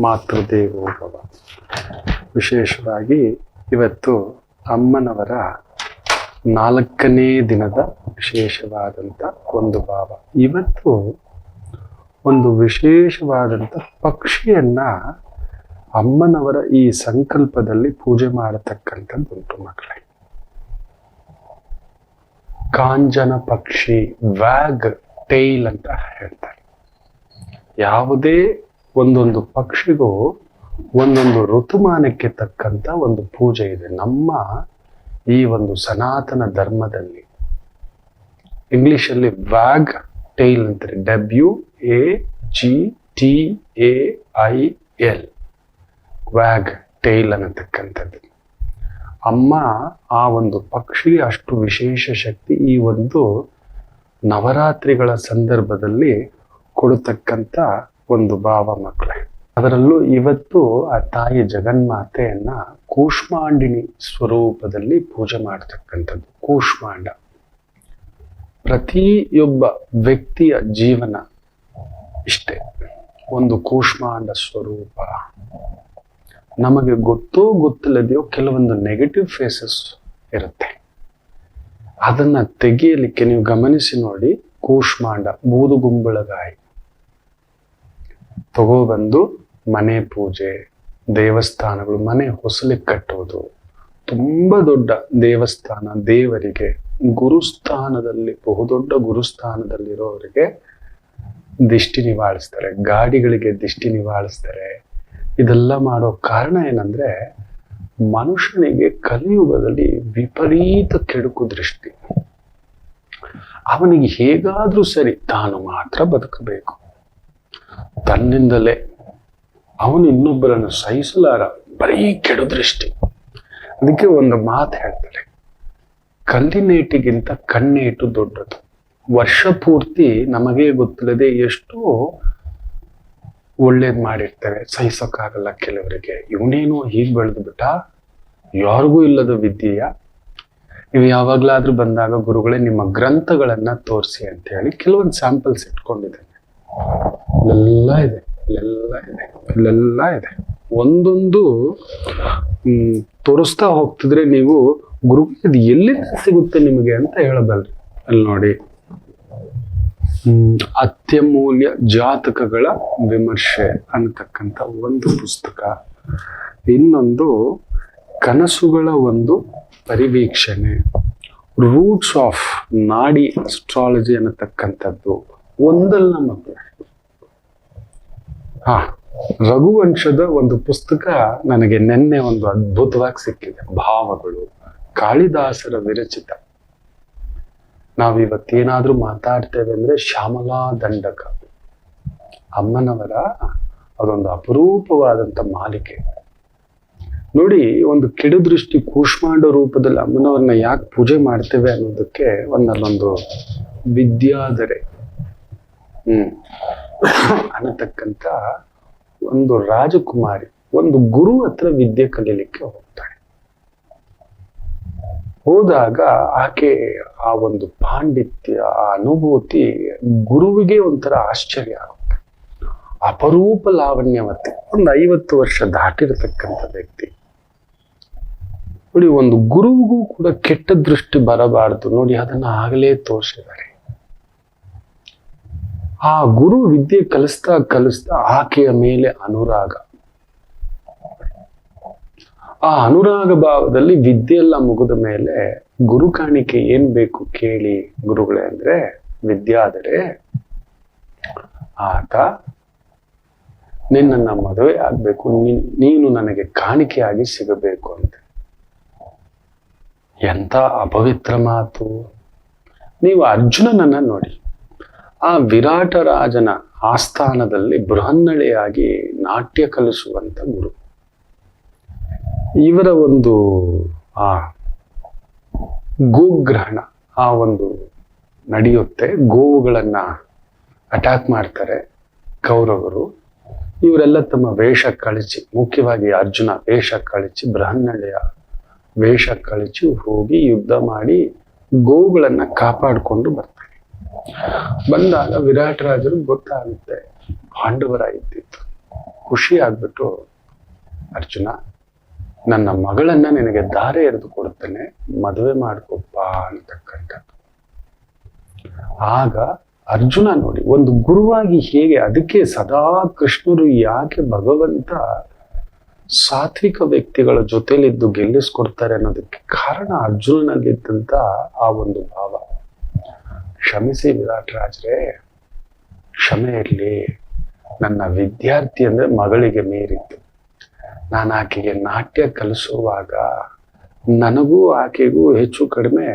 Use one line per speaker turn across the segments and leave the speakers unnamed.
ಮಾತೃದೇವೋಭವ. ವಿಶೇಷವಾಗಿ ಇವತ್ತು ಅಮ್ಮನವರ ನಾಲ್ಕನೇ ದಿನದ ವಿಶೇಷವಾದಂಥ ಒಂದು ಭಾವ. ಇವತ್ತು ಒಂದು ವಿಶೇಷವಾದಂಥ ಪಕ್ಷಿಯನ್ನ ಅಮ್ಮನವರ ಈ ಸಂಕಲ್ಪದಲ್ಲಿ ಪೂಜೆ ಮಾಡತಕ್ಕಂಥದ್ದು ಉಂಟು ಮಕ್ಕಳೇ. ಕಾಂಜನ ಪಕ್ಷಿ, ವ್ಯಾಗ್, ಟೈಲ್ ಅಂತ ಹೇಳ್ತಾರೆ. ಯಾವುದೇ ಒಂದೊಂದು ಪಕ್ಷಿಗೂ ಒಂದೊಂದು ಋತುಮಾನಕ್ಕೆ ತಕ್ಕಂತ ಒಂದು ಪೂಜೆ ಇದೆ. ನಮ್ಮ ಈ ಒಂದು ಸನಾತನ ಧರ್ಮದಲ್ಲಿ ಇಂಗ್ಲಿಷಲ್ಲಿ ವ್ಯಾಗ್ ಟೈಲ್ ಅಂತಾರೆ. W A G T A I L wagtail ಅನ್ನತಕ್ಕಂಥದ್ದು ಅಮ್ಮ ಆ ಒಂದು ಪಕ್ಷಿ ಅಷ್ಟು ವಿಶೇಷ ಶಕ್ತಿ ಈ ಒಂದು ನವರಾತ್ರಿಗಳ ಸಂದರ್ಭದಲ್ಲಿ ಕೊಡತಕ್ಕಂಥ ಒಂದು ಭಾವ ಮಕ್ಕಳೇ. ಅದರಲ್ಲೂ ಇವತ್ತು ಆ ತಾಯಿ ಜಗನ್ಮಾತೆಯನ್ನ ಕೂಷ್ಮಾಂಡಿನಿ ಸ್ವರೂಪದಲ್ಲಿ ಪೂಜೆ ಮಾಡ್ತಕ್ಕಂಥದ್ದು, ಕೂಷ್ಮಾಂಡ. ಪ್ರತಿಯೊಬ್ಬ ವ್ಯಕ್ತಿಯ ಜೀವನ ಇಷ್ಟೇ. ಒಂದು ಕೂಷ್ಮಾಂಡ ಸ್ವರೂಪ. ನಮಗೆ ಗೊತ್ತೋ ಗೊತ್ತಿಲ್ಲದೆಯೋ ಕೆಲವೊಂದು ನೆಗೆಟಿವ್ ಫೇಸಸ್ ಇರುತ್ತೆ. ಅದನ್ನ ತೆಗೆಯಲಿಕ್ಕೆ ನೀವು ಗಮನಿಸಿ ನೋಡಿ, ಕೂಷ್ಮಾಂಡ ಬೂದುಗುಂಬಳಗಾಯಿ ತಗೋಬಂದು ಮನೆ ಪೂಜೆ, ದೇವಸ್ಥಾನಗಳು, ಮನೆ ಹೊಸಲಿಗೆ ಕಟ್ಟೋದು. ತುಂಬಾ ದೊಡ್ಡ ದೇವಸ್ಥಾನ ದೇವರಿಗೆ, ಗುರುಸ್ಥಾನದಲ್ಲಿ, ಬಹುದೊಡ್ಡ ಗುರುಸ್ಥಾನದಲ್ಲಿರೋರಿಗೆ ದಿಷ್ಟಿ ನಿವಾಳಿಸ್ತಾರೆ. ಗಾಡಿಗಳಿಗೆ ದಿಷ್ಟಿ ನಿವಾಳಿಸ್ತಾರೆ. ಇದೆಲ್ಲ ಮಾಡೋ ಕಾರಣ ಏನಂದ್ರೆ, ಮನುಷ್ಯನಿಗೆ ಕಲಿಯುಗದಲ್ಲಿ ವಿಪರೀತ ಕೆಡುಕು ದೃಷ್ಟಿ. ಅವನಿಗೆ ಹೇಗಾದ್ರೂ ಸರಿ ತಾನು ಮಾತ್ರ ಬದುಕಬೇಕು. ತನ್ನಿಂದಲೇ ಅವನು ಇನ್ನೊಬ್ಬರನ್ನು ಸಹಿಸಲಾರ ಬರೀ ಕೆಡು ದೃಷ್ಟಿ. ಅದಕ್ಕೆ ಒಂದು ಮಾತು ಹೇಳ್ತಾರೆ. ಕಲ್ಲಿನೇಟಿಗಿಂತ ಕಣ್ಣೇಟು ದೊಡ್ಡದು. ವರ್ಷ ಪೂರ್ತಿ ನಮಗೆ ಗೊತ್ತಿಲ್ಲದೆ ಎಷ್ಟೋ ಒಳ್ಳೇದು ಮಾಡಿರ್ತೇವೆ ಸಹಿಸೋಕ್ಕಾಗಲ್ಲ ಕೆಲವರಿಗೆ. ಇವನೇನೋ ಹೀಗೆ ಬೆಳೆದು ಬಿಟ್ಟ? ಯಾರಿಗೂ ಇಲ್ಲದ ವಿದ್ಯೆಯ? ನೀವು ಯಾವಾಗ್ಲಾದ್ರೂ ಬಂದಾಗ ಗುರುಗಳೇ ನಿಮ್ಮ ಗ್ರಂಥಗಳನ್ನ ತೋರಿಸಿ ಅಂತ ಹೇಳಿ ಕೆಲವೊಂದು ಸ್ಯಾಂಪಲ್ಸ್ ಇಟ್ಕೊಂಡಿದ್ದೇನೆ. ಇಲ್ಲೆಲ್ಲ ಇದೆ ಇಲ್ಲೆಲ್ಲ ಇದೆ, ಅಲ್ಲೆಲ್ಲ ಇದೆ. ಒಂದೊಂದು ತೋರಿಸ್ತಾ ಹೋಗ್ತಿದ್ರೆ ನೀವು ಗುರು ಇದು ಎಲ್ಲಿಂದ ಸಿಗುತ್ತೆ ನಿಮಗೆ ಅಂತ ಹೇಳಬಲ್ರಿ. ಅಲ್ಲಿ ನೋಡಿ. ಅತ್ಯಮೂಲ್ಯ ಜಾತಕಗಳ ವಿಮರ್ಶೆ ಅನ್ನತಕ್ಕಂಥ ಒಂದು ಪುಸ್ತಕ. ಇನ್ನೊಂದು, ಕನಸುಗಳ ಒಂದು ಪರಿವೀಕ್ಷಣೆ. ರೂಟ್ಸ್ ಆಫ್ ನಾಡಿ ಅಸ್ಟ್ರಾಲಜಿ ಅನ್ನತಕ್ಕಂಥದ್ದು. ಒಂದಲ್ಲ ಮಕ್ಕಳು. ಹಾ, ರಘುವಂಶದ ಒಂದು ಪುಸ್ತಕ ನನಗೆ ನಿನ್ನೆ ಒಂದು ಅದ್ಭುತವಾಗಿ ಸಿಕ್ಕಿದೆ. ಭಾವಗಳು, ಕಾಳಿದಾಸರ ವಿರಚಿತ. ನಾವಿವತ್ತೇನಾದ್ರೂ ಮಾತಾಡ್ತೇವೆ ಅಂದ್ರೆ ಶ್ಯಾಮಲಾ ದಂಡಕ. ಅಮ್ಮನವರ ಅದೊಂದು ಅಪರೂಪವಾದಂತ ಮಾಲಿಕೆ. ನೋಡಿ, ಒಂದು ಕಿಡುದೃಷ್ಟಿ ಕೂಷ್ಮಾಂಡ ರೂಪದಲ್ಲಿ ಅಮ್ಮನವ್ರನ್ನ ಯಾಕೆ ಪೂಜೆ ಮಾಡ್ತೇವೆ ಅನ್ನೋದಕ್ಕೆ ಒಂದಲ್ಲೊಂದು ವಿದ್ಯಾದರೆ ಹ್ಮ್. ಅನ್ನತಕ್ಕಂಥ ಒಂದು ರಾಜಕುಮಾರಿ, ಒಂದು ಗುರು ಹತ್ರ ವಿದ್ಯೆ ಕಲೀಲಿಕ್ಕೆ ಹೋಗ್ತಾಳೆ. ಹೋದಾಗ ಆಕೆ ಆ ಒಂದು ಪಾಂಡಿತ್ಯ, ಆ ಅನುಭೂತಿ ಗುರುವಿಗೆ ಒಂಥರ ಆಶ್ಚರ್ಯ ಆಗುತ್ತೆ. ಅಪರೂಪ ಲಾವಣ್ಯವತಿ ಒಂದು ಐವತ್ತು ವರ್ಷ ದಾಟಿರತಕ್ಕಂಥ ವ್ಯಕ್ತಿ. ನೋಡಿ, ಒಂದು ಗುರುವಿಗೂ ಕೂಡ ಕೆಟ್ಟ ದೃಷ್ಟಿ ಬರಬಾರದು. ನೋಡಿ, ಅದನ್ನ ಆಗಲೇ ತೋರಿಸಿದ್ದಾರೆ. ಆ ಗುರು ವಿದ್ಯೆ ಕಲಿಸ್ತಾ ಕಲಿಸ್ತಾ ಆಕೆಯ ಮೇಲೆ ಅನುರಾಗ. ಆ ಅನುರಾಗ ಭಾವದಲ್ಲಿ ವಿದ್ಯೆ ಎಲ್ಲ ಮುಗಿದ ಮೇಲೆ ಗುರು ಕಾಣಿಕೆ ಏನ್ ಬೇಕು ಕೇಳಿ ಗುರುಗಳೇ ಅಂದ್ರೆ ವಿದ್ಯಾದರೆ ಆತ ನಿನ್ನನ್ನ ಮದುವೆ ಆಗ್ಬೇಕು ನೀನ್- ನೀನು ನನಗೆ ಕಾಣಿಕೆಯಾಗಿ ಸಿಗಬೇಕು ಅಂತ. ಎಂತ ಅಪವಿತ್ರ ಮಾತು. ನೀವು ಅರ್ಜುನನನ್ನ ನೋಡಿ. ಆ ವಿರಾಟ ರಾಜನ ಆಸ್ಥಾನದಲ್ಲಿ ಬೃಹನ್ನಳೆಯಾಗಿ ನಾಟ್ಯ ಕಲಿಸುವಂತ ಗುರು. ಇವರ ಒಂದು, ಆ, ಗೋಗ್ರಹಣ, ಆ ಒಂದು ನಡೆಯುತ್ತೆ. ಗೋವುಗಳನ್ನ ಅಟ್ಯಾಕ್ ಮಾಡ್ತಾರೆ ಕೌರವರು. ಇವರೆಲ್ಲ ತಮ್ಮ ವೇಷ ಕಳಚಿ ಮುಖ್ಯವಾಗಿ ಅರ್ಜುನ ವೇಷ ಕಳಿಸಿ, ಬೃಹನ್ನಳೆಯ ವೇಷ ಕಳಚಿ ಹೋಗಿ ಯುದ್ಧ ಮಾಡಿ ಗೋವುಗಳನ್ನ ಕಾಪಾಡಿಕೊಂಡು ಬರ್ತಾರೆ. ಬಂದಾಗ ವಿರಾಟ್ ರಾಜರು ಗೊತ್ತಾಗುತ್ತೆ. ಪಾಂಡವರ ಇದ್ದಿತ್ತು. ಖುಷಿ ಆಗ್ಬಿಟ್ಟು, ಅರ್ಜುನ, ನನ್ನ ಮಗಳನ್ನ ನಿನಗೆ ದಾರೆ ಎರೆದು ಕೊಡುತ್ತೇನೆ ಮದುವೆ ಮಾಡ್ಕೊಪ್ಪ ಅಂತಕ್ಕಂಥದ್ದು ಆಗ ಅರ್ಜುನ ನೋಡಿ, ಒಂದು ಗುರುವಾಗಿ ಹೇಗೆ, ಅದಕ್ಕೆ ಸದಾ ಕೃಷ್ಣರು ಯಾಕೆ ಭಗವಂತ ಸಾತ್ವಿಕ ವ್ಯಕ್ತಿಗಳ ಜೊತೆಲಿದ್ದು ಗೆಲ್ಲಿಸ್ಕೊಡ್ತಾರೆ ಅನ್ನೋದಕ್ಕೆ ಕಾರಣ ಅರ್ಜುನನಲ್ಲಿದ್ದಂತ ಆ ಒಂದು ಭಾವ. ಕ್ಷಮಿಸಿ ವಿರಾಟ್ ರಾಜ್ರೆ ಕ್ಷಮೆ ಇರಲಿ ನನ್ನ ವಿದ್ಯಾರ್ಥಿ ಅಂದ್ರೆ ಮಗಳಿಗೆ ಮೀರಿತ್ತು. ನಾನು ಆಕೆಗೆ ನಾಟ್ಯ ಕಲಿಸುವಾಗ ನನಗೂ ಆಕೆಗೂ ಹೆಚ್ಚು ಕಡಿಮೆ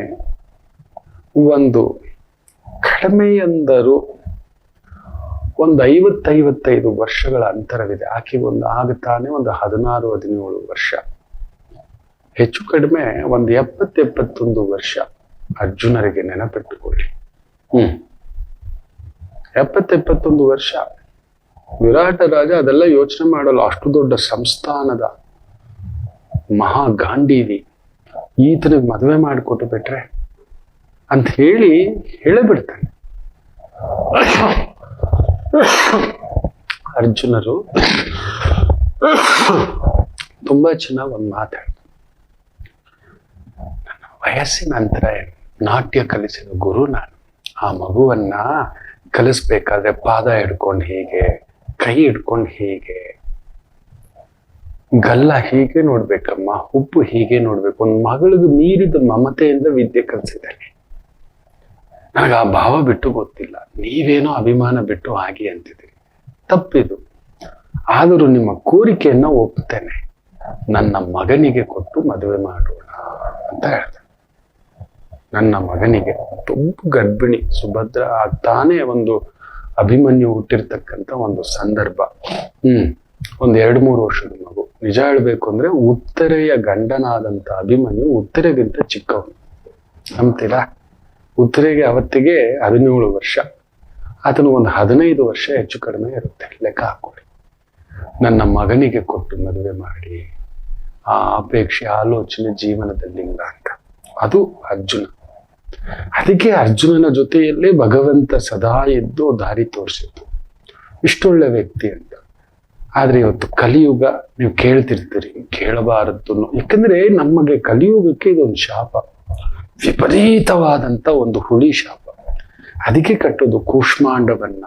ಒಂದು ಕಡಿಮೆ ಎಂದರು ಒಂದು ಐವತ್ತೈವತ್ತೈದು ವರ್ಷಗಳ ಅಂತರವಿದೆ. ಆಕೆಗೆ ಒಂದು ಆಗುತ್ತಾನೆ ಒಂದು ಹದಿನಾರು, ಹದಿನೇಳು ವರ್ಷ. ಹೆಚ್ಚು ಕಡಿಮೆ ಒಂದು ಎಪ್ಪತ್ತೆಪ್ಪತ್ತೊಂದು ವರ್ಷ ಅರ್ಜುನರಿಗೆ ನೆನಪಿಟ್ಟುಕೊಳ್ಳಿ. ಹ್ಮ್. ಎಪ್ಪತ್ತು ಎಪ್ಪತ್ತೊಂದು ವರ್ಷ. ವಿರಾಟ ರಾಜ ಅದೆಲ್ಲ ಯೋಚನೆ ಮಾಡಲು ಅಷ್ಟು ದೊಡ್ಡ ಸಂಸ್ಥಾನದ ಮಹಾ ಗಾಂಡೀವಿ ಈತನಿಗೆ ಮದುವೆ ಮಾಡಿಕೊಟ್ಟು ಬಿಟ್ರೆ ಅಂತ ಹೇಳಿ ಹೇಳಿಬಿಡ್ತಾನೆ. ಅರ್ಜುನರು ತುಂಬಾ ಚೆನ್ನಾಗಿ ಒಂದು ಮಾತಾಡ್ತಾರೆ ನನ್ನ ವಯಸ್ಸಿನ ನಂತರ ನಾಟ್ಯ ಕಲಿಸಿದ ಗುರು ನಾನು. ಆ ಮಗುವನ್ನ ಕಲಿಸ್ಬೇಕಾದ್ರೆ ಪಾದ ಹಿಡ್ಕೊಂಡು ಹೀಗೆ, ಕೈ ಹಿಡ್ಕೊಂಡು ಹೀಗೆ. ಗಲ್ಲ ಹೀಗೆ ನೋಡ್ಬೇಕಮ್ಮ ಹುಬ್ಬು ಹೀಗೆ ನೋಡ್ಬೇಕು. ಒಂದು ಮಗಳಿಗೆ ಮೀರಿದ ಮಮತೆಯಿಂದ ವಿದ್ಯೆ ಕಲಿಸಿದ್ದಾನೆ ನನಗೆ ಆ ಭಾವ ಬಿಟ್ಟು ಗೊತ್ತಿಲ್ಲ. ನೀವೇನೋ ಅಭಿಮಾನ ಬಿಟ್ಟು ಹಾಗೆ ಅಂತಿದ್ದೀರಿ. ತಪ್ಪಿದು. ಆದರೂ ನಿಮ್ಮ ಕೋರಿಕೆಯನ್ನ ಒಪ್ಪುತ್ತೇನೆ ನನ್ನ ಮಗನಿಗೆ ಕೊಟ್ಟು ಮದುವೆ ಮಾಡೋಣ ಅಂತ ಹೇಳ್ತಾನೆ. ನನ್ನ ಮಗನಿಗೆ ತುಂಬ ಗರ್ಭಿಣಿ. ಸುಭದ್ರ ತಾನೇ ಒಂದು ಅಭಿಮನ್ಯು ಹುಟ್ಟಿರ್ತಕ್ಕಂಥ ಒಂದು ಸಂದರ್ಭ. ಹ್ಮ್. ಒಂದ್ ಎರಡು ಮೂರು ವರ್ಷದ ಮಗು. ನಿಜ ಹೇಳ್ಬೇಕು ಅಂದ್ರೆ ಉತ್ತರೆಯ ಗಂಡನಾದಂತ ಅಭಿಮನ್ಯು ಉತ್ತರೆಗಿಂತ ಚಿಕ್ಕವನು. ನಂಬ್ತೀರಾ? ಉತ್ತರೆಗೆ ಅವತ್ತಿಗೆ ಹದಿನೇಳು ವರ್ಷ. ಆತನು ಒಂದು ಹದಿನೈದು ವರ್ಷ ಹೆಚ್ಚು ಕಡಿಮೆ ಇರುತ್ತೆ. ಲೆಕ್ಕ ಹಾಕೊಳ್ಳಿ ನನ್ನ ಮಗನಿಗೆ ಕೊಟ್ಟು ಮದುವೆ ಮಾಡಿ. ಆ ಅಪೇಕ್ಷೆ, ಆಲೋಚನೆ ಜೀವನದಲ್ಲಿ ಅಂತ. ಅದು ಅರ್ಜುನ. ಅದಕ್ಕೆ ಅರ್ಜುನನ ಜೊತೆಯಲ್ಲೇ ಭಗವಂತ ಸದಾ ಎದ್ದು ದಾರಿ ತೋರಿಸಿದ್ದು. ಇಷ್ಟೊಳ್ಳೆ ವ್ಯಕ್ತಿ ಅಂತ. ಆದ್ರೆ ಇವತ್ತು ಕಲಿಯುಗ, ನೀವು ಕೇಳ್ತಿರ್ತೀರಿ ಕೇಳಬಾರದ್ದು ಯಾಕಂದ್ರೆ ನಮಗೆ ಕಲಿಯುಗಕ್ಕೆ ಇದೊಂದು ಶಾಪ. ವಿಪರೀತವಾದಂತ ಒಂದು ಹುಳಿ ಶಾಪ. ಅದಕ್ಕೆ ಕಟ್ಟೋದು ಕೂಷ್ಮಾಂಡವನ್ನ.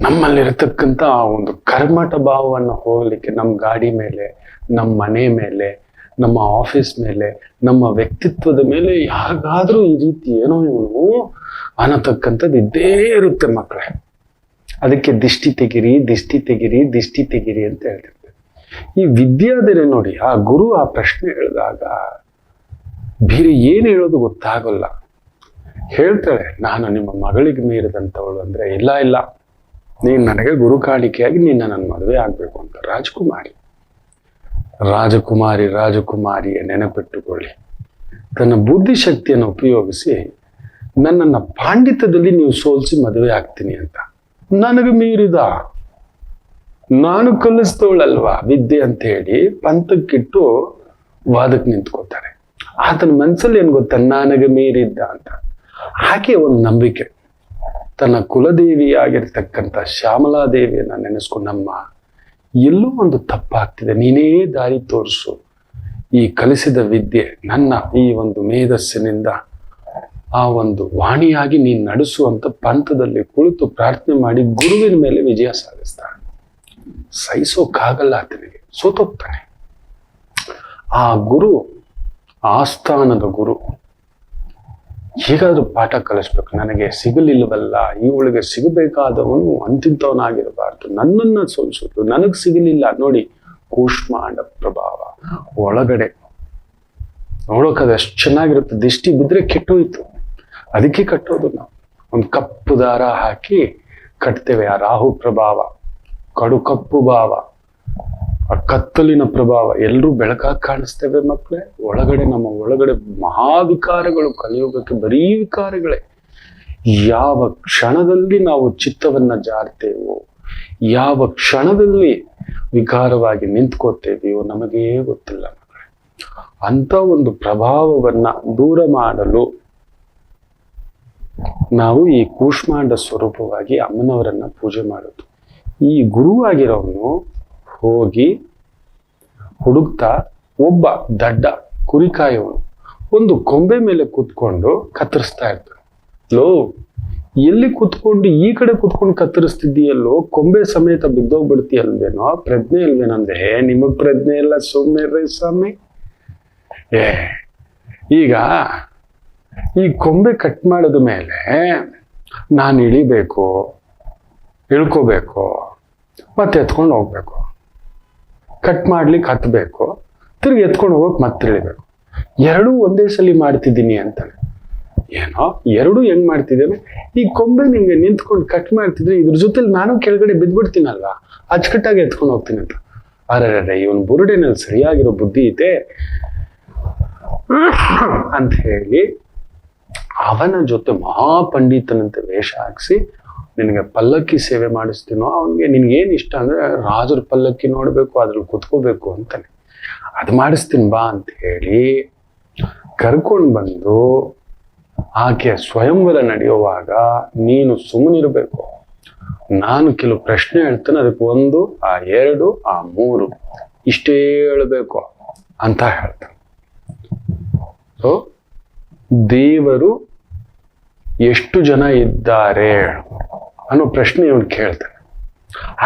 ನಮ್ಮಲ್ಲಿರತಕ್ಕಂತ ಆ ಒಂದು ಕರ್ಮಟ ಭಾವವನ್ನು ಹೋಗ್ಲಿಕ್ಕೆ ನಮ್ಮ ಗಾಡಿ ಮೇಲೆ ನಮ್ಮ ಮನೆ ಮೇಲೆ ನಮ್ಮ ಆಫೀಸ್ ಮೇಲೆ, ನಮ್ಮ ವ್ಯಕ್ತಿತ್ವದ ಮೇಲೆ ಯಾರಿಗಾದ್ರೂ ಈ ರೀತಿ ಏನೋ ಇವನು ಅನ್ನತಕ್ಕಂಥದ್ದು ಇದ್ದೇ ಇರುತ್ತೆ ಮಕ್ಕಳೇ ಅದಕ್ಕೆ ದಿಷ್ಟಿ ತೆಗಿರಿ ದಿಷ್ಟಿ ತೆಗಿರಿ ದಿಷ್ಟಿ ತೆಗಿರಿ ಅಂತ ಹೇಳ್ತಿರ್ತಾರೆ. ಈ ವಿದ್ಯಾದರೆ ನೋಡಿ, ಆ ಗುರು ಆ ಪ್ರಶ್ನೆ ಹೇಳಿದಾಗ ಬೇರೆ ಏನು ಹೇಳೋದು ಗೊತ್ತಾಗಲ್ಲ. ಹೇಳ್ತಾಳೆ, ನಾನು ನಿಮ್ಮ ಮಗಳಿಗೆ ಮೀರಿದಂಥವಳು ಅಂದ್ರೆ ಇಲ್ಲ ಇಲ್ಲ. ನೀನು ನನಗೆ ಗುರು ಕಾಣಿಕೆಯಾಗಿ ನಿನ್ನ ನನ್ನ ಮದುವೆ ಆಗಬೇಕು ಅಂತ ರಾಜಕುಮಾರಿ ರಾಜಕುಮಾರಿ ರಾಜಕುಮಾರಿಯ ನೆನಪಿಟ್ಟುಕೊಳ್ಳಿ. ತನ್ನ ಬುದ್ಧಿಶಕ್ತಿಯನ್ನು ಉಪಯೋಗಿಸಿ ನನ್ನನ್ನ ಪಾಂಡಿತ್ಯದಲ್ಲಿ ನೀವು ಸೋಲಿಸಿ ಮದುವೆ ಆಗ್ತೀನಿ ಅಂತ. ನನಗೆ ಮೀರಿದ. ನಾನು ಕಲಿಸ್ತವಳಲ್ವಾ ವಿದ್ಯೆ ಅಂತ ಹೇಳಿ ಪಂಥಕ್ಕಿಟ್ಟು ವಾದಕ್ಕೆ ನಿಂತ್ಕೋತಾರೆ ಆತನ ಮನಸ್ಸಲ್ಲಿ ಏನ್ ಗೊತ್ತಾ? ನನಗೆ ಮೀರಿದ್ದ ಅಂತ. ಆಕೆ ಒಂದು ನಂಬಿಕೆ. ತನ್ನ ಕುಲದೇವಿಯಾಗಿರ್ತಕ್ಕಂಥ ಶ್ಯಾಮಲಾದೇವಿಯನ್ನ ನೆನೆಸ್ಕೊಂಡಮ್ಮ ಎಲ್ಲೋ ಒಂದು ತಪ್ಪಾಗ್ತಿದೆ. ನೀನೇ ದಾರಿ ತೋರಿಸು. ಈ ಕಲಿಸಿದ ವಿದ್ಯೆ ನನ್ನ ಈ ಒಂದು ಮೇಧಸ್ಸಿನಿಂದ ಆ ಒಂದು ವಾಣಿಯಾಗಿ ನೀನು ನಡೆಸುವಂತ ಪಂಥದಲ್ಲಿ ಕುಳಿತು ಪ್ರಾರ್ಥನೆ ಮಾಡಿ ಗುರುವಿನ ಮೇಲೆ ವಿಜಯ ಸಾಧಿಸ್ತಾನೆ ಸಹಿಸೋಕ್ಕಾಗಲ್ಲ ಆತನಿಗೆ. ಸೋತೋಗ್ತಾನೆ. ಆ ಗುರು ಆಸ್ಥಾನದ ಗುರು ಹೇಗಾದ್ರೂ ಪಾಠ ಕಲಿಸ್ಬೇಕು. ನನಗೆ ಸಿಗಲಿಲ್ಲವಲ್ಲ, ಇವಳಿಗೆ ಸಿಗಬೇಕಾದವನು ಅಂತಿಂತವನಾಗಿರಬಾರ್ದು ನನ್ನನ್ನ ಸೋಲಿಸೋದು. ನನಗ್ ಸಿಗಲಿಲ್ಲ. ನೋಡಿ, ಕೂಷ್ಮಾಂಡ ಪ್ರಭಾವ. ಒಳಗಡೆ ನೋಡೋಕೆ ಅಷ್ಟು ಚೆನ್ನಾಗಿರುತ್ತೆ. ದಿಷ್ಟಿ ಬಿದ್ರೆ ಕೆಟ್ಟೋಯ್ತು. ಅದಕ್ಕೆ ಕಟ್ಟೋದು ನಾವು. ಒಂದು ಕಪ್ಪು ದಾರ ಹಾಕಿ ಕಟ್ತೇವೆ ಆ ರಾಹು ಪ್ರಭಾವ. ಕಡು ಕಪ್ಪು ಭಾವ. ಆ ಕತ್ತಲಿನ ಪ್ರಭಾವ ಎಲ್ಲರೂ ಬೆಳಕಾಗಿ ಕಾಣಿಸ್ತೇವೆ ಮಕ್ಕಳೇ ಒಳಗಡೆ ನಮ್ಮ ಒಳಗಡೆ ಮಹಾವಿಕಾರಗಳು, ಕಲಿಯುಗಕ್ಕೆ ಬರೀ ವಿಕಾರಗಳೇ. ಯಾವ ಕ್ಷಣದಲ್ಲಿ ನಾವು ಚಿತ್ತವನ್ನ ಜಾರ್ತೇವೋ, ಯಾವ ಕ್ಷಣದಲ್ಲಿ ವಿಕಾರವಾಗಿ ನಿಂತ್ಕೋತೇವೆಯೋ ನಮಗೇ ಗೊತ್ತಿಲ್ಲ ಅಂತ ಒಂದು ಪ್ರಭಾವವನ್ನ ದೂರ ಮಾಡಲು ನಾವು ಈ ಕೂಷ್ಮಾಂಡ ಸ್ವರೂಪವಾಗಿ ಅಮ್ಮನವರನ್ನ ಪೂಜೆ ಮಾಡೋದು. ಈ ಗುರುವಾಗಿರೋನು ಹೋಗಿ ಹುಡುಕ್ತಾ ಒಬ್ಬ ದಡ್ಡ ಕುರಿಕಾಯವನು ಒಂದು ಕೊಂಬೆ ಮೇಲೆ ಕೂತ್ಕೊಂಡು ಕತ್ತರಿಸ್ತಾ ಇರ್ತಾನೆ ಲೋ, ಎಲ್ಲಿ ಕೂತ್ಕೊಂಡು ಈ ಕಡೆ ಕೂತ್ಕೊಂಡು ಕತ್ತರಿಸ್ತಿದ್ದೀಯಲ್ಲೋ? ಕೊಂಬೆ ಸಮೇತ ಬಿದ್ದೋಗ್ಬಿಡ್ತೀಯಲ್ವೇನೋ? ಪ್ರಜ್ಞೆ ಇಲ್ವೇನಂದ್ರೆ? ನಿಮಗ್ ಪ್ರಜ್ಞೆ ಇಲ್ಲ ಸುಮ್ಮನೆ ಸ್ವಾಮಿ. ಏ, ಈಗ ಈ ಕೊಂಬೆ ಕಟ್ ಮಾಡಿದ ಮೇಲೆ ನಾನು ಇಳಿಬೇಕು, ಇಳ್ಕೋಬೇಕು, ಮತ್ತೆ ಎತ್ಕೊಂಡು ಹೋಗ್ಬೇಕು. ಕಟ್ ಮಾಡ್ಲಿಕ್ಕೆ ಹತ್ತಬೇಕು ತಿರ್ಗಿ ಎತ್ಕೊಂಡು ಹೋಗಕ್ ಮತ್ತೆ ಇಳಿಬೇಕು ಎರಡೂ ಒಂದೇ ಸಲ ಮಾಡ್ತಿದ್ದೀನಿ ಅಂತಾನೆ. ಏನೋ, ಎರಡು ಹೆಂಗ್ ಮಾಡ್ತಿದ್ದೇನೆ? ಈ ಕೊಂಬೆ ನಿಂಗೆ ನಿಂತ್ಕೊಂಡು ಕಟ್ ಮಾಡ್ತಿದ್ರೆ ಇದ್ರ ಜೊತೆಲಿ ನಾನು ಕೆಳಗಡೆ ಬಿದ್ಬಿಡ್ತೀನಲ್ವಾ? ಅಚ್ಚುಕಟ್ಟಾಗಿ ಎತ್ಕೊಂಡು ಹೋಗ್ತೀನಿ ಅಂತ. ಅರೆ ಇವನ್ ಬುರುಡೆನಲ್ಲಿ ಸರಿಯಾಗಿರೋ ಬುದ್ಧಿ ಇದೆ. ಅಂತ ಹೇಳಿ ಅವನ ಜೊತೆ ಮಹಾಪಂಡಿತನಂತೆ ವೇಷ ಹಾಕ್ಸಿ ನಿನಗೆ ಪಲ್ಲಕ್ಕಿ ಸೇವೆ ಮಾಡಿಸ್ತೀನೋ, ಅವನಿಗೆ ನಿನಗೇನು ಇಷ್ಟ ಅಂದ್ರೆ ರಾಜರ ಪಲ್ಲಕ್ಕಿ ನೋಡಬೇಕು, ಅದ್ರಲ್ಲಿ ಕುತ್ಕೋಬೇಕು ಅಂತಾನೆ. ಅದು ಮಾಡಿಸ್ತೀನಿ ಬಾ ಅಂತ ಹೇಳಿ ಕರ್ಕೊಂಡು ಬಂದು ಆಕೆ ಸ್ವಯಂವರ ನಡೆಯುವಾಗ ನೀನು ಸುಮ್ಮನಿರಬೇಕು. ನಾನು ಕೆಲವು ಪ್ರಶ್ನೆ ಹೇಳ್ತೇನೆ, ಅದಕ್ಕೆ ಒಂದು, ಆ ಎರಡು, ಆ ಮೂರು, ಇಷ್ಟೇ ಹೇಳಬೇಕು ಅಂತ ಹೇಳ್ತಾನೆ. ಸೊ ದೇವರು ಎಷ್ಟು ಜನ ಇದ್ದಾರೆ? ಅನ್ನೋ ಪ್ರಶ್ನೆ ಇವನು ಕೇಳ್ತಾನೆ.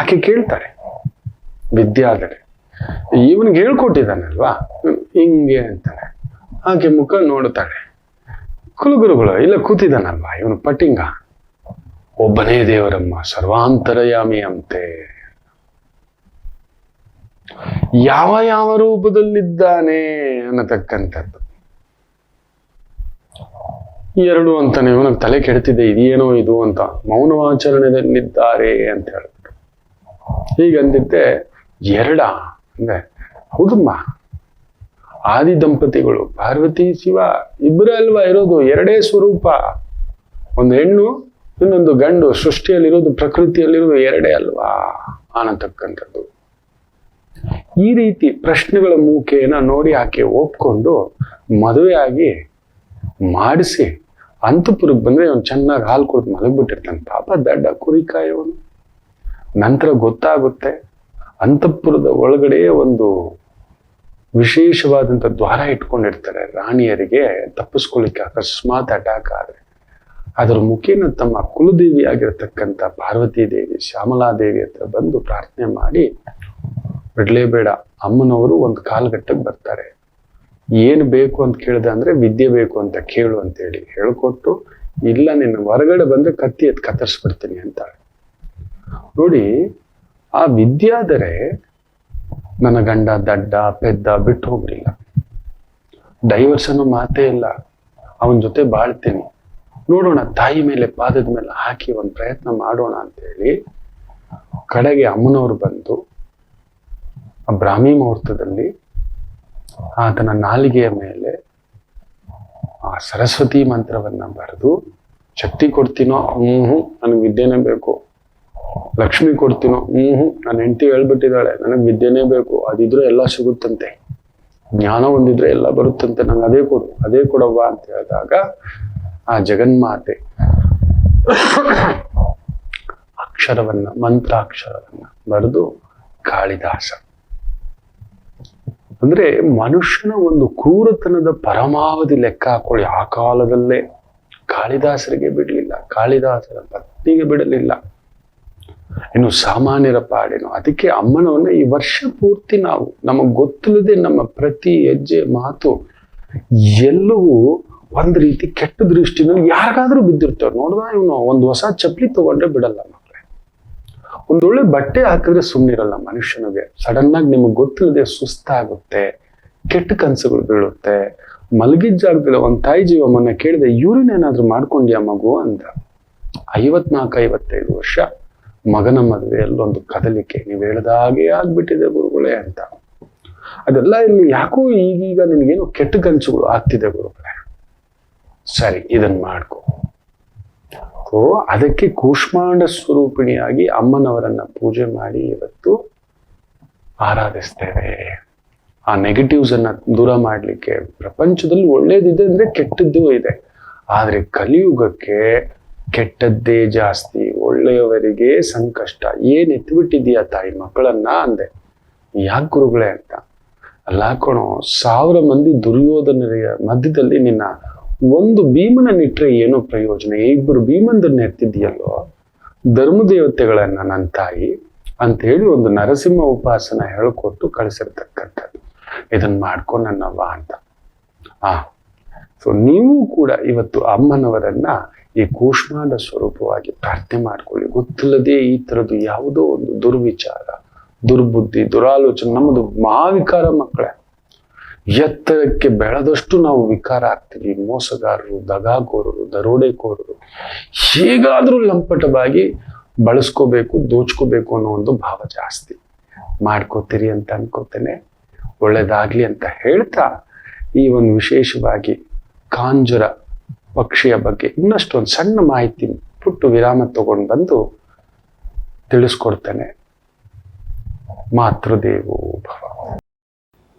ಆಕೆ ಕೇಳ್ತಾರೆ. ವಿದ್ಯಾಧರೆ, ಇವನಿಗೆ ಹೇಳ್ಕೊಟ್ಟಿದ್ದಾನಲ್ವಾ? ಹಿಂಗೆ ಅಂತಾನೆ. ಆಕೆ ಮುಖ ನೋಡ್ತಾಳೆ. ಕುಲಗುರುಗಳು ಇಲ್ಲ ಕೂತಿದ್ದಾನಲ್ವಾ ಇವನು ಪಟ್ಟಿಂಗ? ಒಬ್ಬನೇ ದೇವರಮ್ಮ ಸರ್ವಾಂತರಯಾಮಿ ಅಂತೆ ಯಾವ ಯಾವ ರೂಪದಲ್ಲಿದ್ದಾನೆ ಅನ್ನತಕ್ಕಂಥದ್ದು. ಎರಡು ಅಂತಾನೆ ಇವನಿಗೆ ತಲೆ ಕೆಡ್ತಿದೆ ಇದೇನೋ ಇದು ಅಂತ ಮೌನವಾಚರಣೆಯಲ್ಲಿದ್ದಾರೆ ಅಂತ ಹೇಳ್ಬಿಟ್ಟು ಹೀಗಂದಿದ್ದೆ ಎರಡ ಅಂದ್ರೆ ಹೌದಮ್ಮ ಆದಿ ದಂಪತಿಗಳು, ಪಾರ್ವತಿ, ಶಿವ ಇಬ್ಬರೇ ಅಲ್ವಾ ಇರೋದು, ಎರಡೇ ಸ್ವರೂಪ. ಒಂದು ಹೆಣ್ಣು, ಇನ್ನೊಂದು ಗಂಡು, ಸೃಷ್ಟಿಯಲ್ಲಿರೋದು, ಪ್ರಕೃತಿಯಲ್ಲಿರೋದು ಎರಡೇ ಅಲ್ವಾ ಅನ್ನತಕ್ಕಂಥದ್ದು. ಈ ರೀತಿ ಪ್ರಶ್ನೆಗಳ ಮೂಕೆಯನ್ನ ನೋಡಿ ಆಕೆ ಒಪ್ಕೊಂಡು ಮದುವೆಯಾಗಿ ಮಾಡಿಸಿ ಅಂತಪುರಕ್ಕೆ ಬಂದ್ರೆ ಅವ್ನು ಚೆನ್ನಾಗಿ ಹಾಲು ಕುಡಿದು ಮಲಗಿಬಿಟ್ಟಿರ್ತಾನೆ. ಪಾಪ ದಡ್ಡ ಕುರಿಕಾಯವನು ನಂತರ ಗೊತ್ತಾಗುತ್ತೆ ಅಂತಃಪುರದ ಒಳಗಡೆ ಒಂದು ವಿಶೇಷವಾದಂಥ ದ್ವಾರ ಇಟ್ಕೊಂಡಿರ್ತಾರೆ. ರಾಣಿಯರಿಗೆ ತಪ್ಪಿಸ್ಕೊಳ್ಳಿಕ್ಕೆ ಅಕಸ್ಮಾತ್ ಅಟ್ಯಾಕ್ ಆದ್ರೆ. ಅದರ ಮುಖೇನ ತಮ್ಮ ಕುಲದೇವಿ ಆಗಿರತಕ್ಕಂಥ ಪಾರ್ವತಿ ದೇವಿ ಶ್ಯಾಮಲಾದೇವಿ ಹತ್ರ ಬಂದು ಪ್ರಾರ್ಥನೆ ಮಾಡಿ, ಬಿಡಲೇಬೇಡ, ಅಮ್ಮನವರು ಒಂದು ಕಾಲಘಟ್ಟಕ್ಕೆ ಬರ್ತಾರೆ. ಏನು ಬೇಕು ಅಂತ ಕೇಳಿದೆ ಅಂದ್ರೆ ವಿದ್ಯೆ ಬೇಕು ಅಂತ ಕೇಳು ಅಂತೇಳಿ ಹೇಳ್ಕೊಟ್ಟು, ಇಲ್ಲ ನಿನ್ನ ಹೊರಗಡೆ ಬಂದ್ರೆ ಕತ್ತಿ ಎತ್ ಕತ್ತರಿಸ್ಬಿಡ್ತೀನಿ ಅಂತಾಳೆ. ನೋಡಿ, ಆ ವಿದ್ಯಾದರೆ ನನ್ನ ಗಂಡ, ದಡ್ಡ, ಪೆದ್ದ ಬಿಟ್ಟು ಹೋಗ್ಲಿಲ್ಲ. ಡೈವರ್ಸ್ ಅನ್ನೋ ಮಾತೇ ಇಲ್ಲ. ಅವನ ಜೊತೆ ಬಾಳ್ತೀನಿ. ನೋಡೋಣ, ತಾಯಿ ಮೇಲೆ ಪಾದದ ಮೇಲೆ ಹಾಕಿ ಒಂದು ಪ್ರಯತ್ನ ಮಾಡೋಣ ಅಂತೇಳಿ ಕಡೆಗೆ ಅಮ್ಮನವರು ಬಂದು ಆ ಬ್ರಾಹ್ಮಿ ಮುಹೂರ್ತದಲ್ಲಿ ಆತನ ನಾಲಿಗೆಯ ಮೇಲೆ ಆ ಸರಸ್ವತಿ ಮಂತ್ರವನ್ನ ಬರೆದು, ಶಕ್ತಿ ಕೊಡ್ತೀನೋ? ಹ್ಞೂ ನನಗೆ ವಿದ್ಯೆನೇ ಬೇಕು. ಲಕ್ಷ್ಮಿ ಕೊಡ್ತೀನೋ? ಹ್ಮ್ ನನ್ನ ಹೆಂಡತಿ ಹೇಳ್ಬಿಟ್ಟಿದ್ದಾಳೆ ನನಗೆ ವಿದ್ಯೆನೇ ಬೇಕು. ಅದಿದ್ರೆ ಎಲ್ಲ ಸಿಗುತ್ತಂತೆ. ಜ್ಞಾನ ಒಂದಿದ್ರೆ ಎಲ್ಲ ಬರುತ್ತಂತೆ. ನಂಗೆ ಅದೇ ಕೊಡು, ಅದೇ ಕೊಡವ್ವ ಅಂತ ಹೇಳಿದಾಗ ಆ ಜಗನ್ಮಾತೆ ಅಕ್ಷರವನ್ನ, ಮಂತ್ರಾಕ್ಷರವನ್ನ ಬರೆದು, ಕಾಳಿದಾಸ ಅಂದ್ರೆ ಮನುಷ್ಯನ ಒಂದು ಕ್ರೂರತನದ ಪರಮಾವಧಿ ಲೆಕ್ಕ ಹಾಕೊಳ್ಳಿ. ಆ ಕಾಲದಲ್ಲೇ ಕಾಳಿದಾಸರಿಗೆ ಬಿಡಲಿಲ್ಲ, ಕಾಳಿದಾಸರ ಪತ್ನಿಗೆ ಬಿಡಲಿಲ್ಲ. ಇನ್ನು ಸಾಮಾನ್ಯರ ಪಾಡೇನು? ಅದಕ್ಕೆ ಅಮ್ಮನವನ್ನ ಈ ವರ್ಷ ಪೂರ್ತಿ ನಾವು, ನಮಗೆ ಗೊತ್ತಿಲ್ಲದೆ ನಮ್ಮ ಪ್ರತಿ ಹೆಜ್ಜೆ, ಮಾತು ಎಲ್ಲವೂ ಒಂದ್ ರೀತಿ ಕೆಟ್ಟ ದೃಷ್ಟಿನಲ್ಲಿ ಯಾರಿಗಾದ್ರೂ ಬಿದ್ದಿರ್ತಾರೆ ನೋಡಿದ ಇವನು, ಒಂದು ಹೊಸ ಚಪ್ಪಲಿ ತಗೊಂಡ್ರೆ ಬಿಡಲ್ಲ. ಒಂದೊಳ್ಳೆ ಬಟ್ಟೆ ಹಾಕಿದ್ರೆ ಸುಮ್ಮನಿರಲ್ಲ ಮನುಷ್ಯನಿಗೆ. ಸಡನ್ ಆಗಿ ನಿಮಗೆ ಗೊತ್ತಿಲ್ಲದೆ ಸುಸ್ತಾಗುತ್ತೆ, ಕೆಟ್ಟ ಕನಸುಗಳು ಬೀಳುತ್ತೆ. ಮಲಗಿದ ಜಾಗದಲ್ಲಿ ಒಂದ್ ತಾಯಿ ಜೀವ ಮೊನ್ನೆ ಕೇಳಿದೆ ಯೂರಿನ್ ಏನಾದ್ರೂ ಮಾಡ್ಕೊಂಡ್ಯಾ ಮಗು? ಅಂತ ಐವತ್ನಾಲ್ಕು, ಐವತ್ತೈದು ವರ್ಷ. ಮಗನ ಮದುವೆ ಅಲ್ಲೊಂದು ಕದಲಿಕೆ. ನೀವು ಹೇಳ್ದಾಗೆ ಆಗ್ಬಿಟ್ಟಿದೆ ಗುರುಗಳೇ ಅಂತ. ಅದೆಲ್ಲ ಇಲ್ಲಿ ಯಾಕೋ ಈಗೀಗ ನಿನಗೇನು ಕೆಟ್ಟ ಕನಸುಗಳು ಆಗ್ತಿದೆ ಗುರುಗಳೇ. ಸರಿ ಇದನ್ನ ಮಾಡ್ಕೊ. ಓ ಅದಕ್ಕೆ ಕೂಷ್ಮಾಂಡ ಸ್ವರೂಪಿಣಿಯಾಗಿ ಅಮ್ಮನವರನ್ನ ಪೂಜೆ ಮಾಡಿ ಇವತ್ತು ಆರಾಧಿಸ್ತೇವೆ. ಆ ನೆಗೆಟಿವ್ಸ್ ಅನ್ನ ದೂರ ಮಾಡ್ಲಿಕ್ಕೆ ಪ್ರಪಂಚದಲ್ಲಿ ಒಳ್ಳೇದಿದೆ ಅಂದ್ರೆ ಕೆಟ್ಟದ್ದು ಇದೆ. ಆದ್ರೆ ಕಲಿಯುಗಕ್ಕೆ ಕೆಟ್ಟದ್ದೇ ಜಾಸ್ತಿ. ಒಳ್ಳೆಯವರಿಗೆ ಸಂಕಷ್ಟ. ಏನ್ ಎತ್ಬಿಟ್ಟಿದೀಯ ತಾಯಿ ಮಕ್ಕಳನ್ನ ಅಂದೆ. ಯಾಕೆ ಗುರುಗಳೇ ಅಂತ. ಅಲ್ಲ ಕಣೋ, ಸಾವಿರ ಮಂದಿ ದುರ್ಯೋಧನರ ಮಧ್ಯದಲ್ಲಿ ನಿನ್ನ ಒಂದು ಭೀಮನ ನಿಟ್ರೆ ಏನೋ ಪ್ರಯೋಜನ? ಇಬ್ಬರು ಭೀಮಂದನ್ನ ಎತ್ತಿದ್ಯಲ್ಲೋ ಧರ್ಮದೇವತೆಗಳನ್ನ ನನ್ನ ತಾಯಿ ಅಂತ ಹೇಳಿ ಒಂದು ನರಸಿಂಹ ಉಪಾಸನ ಹೇಳ್ಕೊಟ್ಟು ಕಳಿಸಿರ್ತಕ್ಕಂಥದ್ದು. ಇದನ್ನ ಮಾಡ್ಕೊಂಡು ನನ್ನವ್ವ ಅಂತ. ಆ ಸೊ ನೀವು ಕೂಡ ಇವತ್ತು ಅಮ್ಮನವರನ್ನ ಈ ಕೂಷ್ಮಾಂಡ ಸ್ವರೂಪವಾಗಿ ಪ್ರಾರ್ಥನೆ ಮಾಡ್ಕೊಳ್ಳಿ. ಗೊತ್ತಿಲ್ಲದೆ ಈ ತರದ್ದು ಯಾವುದೋ ಒಂದು ದುರ್ವಿಚಾರ, ದುರ್ಬುದ್ಧಿ, ದುರಾಲೋಚನೆ, ನಮ್ಮದು ಮಹಾವಿಕಾರ ಮಕ್ಕಳೇ. ಎತ್ತರಕ್ಕೆ ಬೆಳೆದಷ್ಟು ನಾವು ವಿಕಾರ ಆಗ್ತೀವಿ. ಮೋಸಗಾರರು, ದಗಾಕೋರರು, ದರೋಡೆಕೋರರು ಹೇಗಾದರೂ ಲಂಪಟವಾಗಿ ಬಳಸ್ಕೋಬೇಕು, ದೋಚ್ಕೋಬೇಕು ಅನ್ನೋ ಒಂದು ಭಾವ ಜಾಸ್ತಿ. ಮಾಡ್ಕೋತೀರಿ ಅಂತ ಅನ್ಕೋತೇನೆ. ಒಳ್ಳೇದಾಗ್ಲಿ ಅಂತ ಹೇಳ್ತಾ ಈ ಒಂದು ವಿಶೇಷವಾಗಿ ಕಾಂಜರ ಪಕ್ಷಿಯ ಬಗ್ಗೆ ಇನ್ನಷ್ಟೊಂದು ಸಣ್ಣ ಮಾಹಿತಿ ಪುಟ್ಟು ವಿರಾಮ ತಗೊಂಡು ಬಂದು ತಿಳಿಸ್ಕೊಡ್ತೇನೆ. ಮಾತೃದೇವೋ.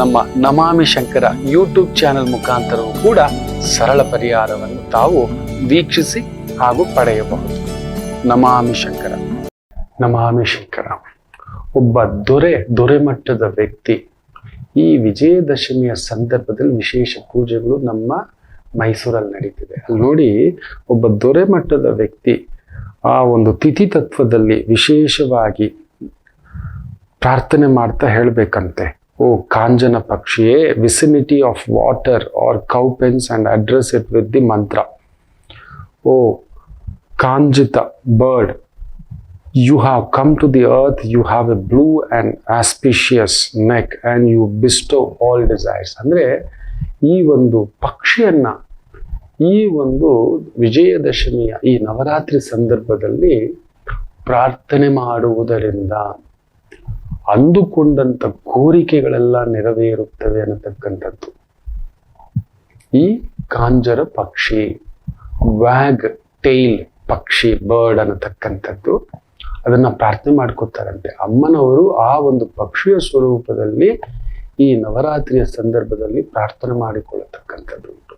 ನಮ್ಮ ನಮಾಮಿ ಶಂಕರ ಯೂಟ್ಯೂಬ್ ಚಾನೆಲ್ ಮುಖಾಂತರವೂ ಕೂಡ ಸರಳ ಪರಿಹಾರವನ್ನು ತಾವು ವೀಕ್ಷಿಸಿ ಹಾಗೂ ಪಡೆಯಬಹುದು. ನಮಾಮಿ ಶಂಕರ. ನಮಾಮಿ ಶಂಕರ. ಒಬ್ಬ ದೊರೆ ದೊರೆ ಮಟ್ಟದ ವ್ಯಕ್ತಿ. ಈ ವಿಜಯದಶಮಿಯ ಸಂದರ್ಭದಲ್ಲಿ ವಿಶೇಷ ಪೂಜೆಗಳು ನಮ್ಮ ಮೈಸೂರಲ್ಲಿ ನಡೀತಿದೆ. ಅಲ್ಲಿ ನೋಡಿ ಒಬ್ಬ ದೊರೆ ಮಟ್ಟದ ವ್ಯಕ್ತಿ ಆ ಒಂದು ತಿಥಿ ತತ್ವದಲ್ಲಿ ವಿಶೇಷವಾಗಿ ಪ್ರಾರ್ಥನೆ ಮಾಡ್ತಾ ಹೇಳ್ಬೇಕಂತೆ. ಓ ಕಾಂಜನ ಪಕ್ಷಿಯೇ vicinity of water are cow pens and address it with the mantra O Kanjita bird you have come to the earth, you have a blue and auspicious neck and you bestow all desires ಅಂದರೆ ಈ ಒಂದು ಪಕ್ಷಿಯನ್ನ ಈ ಒಂದು ವಿಜಯದಶಮಿಯ ಈ ನವರಾತ್ರಿ ಸಂದರ್ಭದಲ್ಲಿ ಪ್ರಾರ್ಥನೆ ಮಾಡುವುದರಿಂದ ಅಂದುಕೊಂಡಂತ ಕೋರಿಕೆಗಳೆಲ್ಲ ನೆರವೇರುತ್ತವೆ ಅನ್ನತಕ್ಕಂಥದ್ದು. ಈ ಕಾಂಜರ ಪಕ್ಷಿ, ವ್ಯಾಗ್, ಟೈಲ್ ಪಕ್ಷಿ, ಬರ್ಡ್ ಅನ್ನತಕ್ಕಂಥದ್ದು ಅದನ್ನ ಪ್ರಾರ್ಥನೆ ಮಾಡ್ಕೋತಾರಂತೆ. ಅಮ್ಮನವರು ಆ ಒಂದು ಪಕ್ಷಿಯ ಸ್ವರೂಪದಲ್ಲಿ ಈ ನವರಾತ್ರಿಯ ಸಂದರ್ಭದಲ್ಲಿ ಪ್ರಾರ್ಥನೆ ಮಾಡಿಕೊಳ್ಳತಕ್ಕಂಥದ್ದು ಉಂಟು.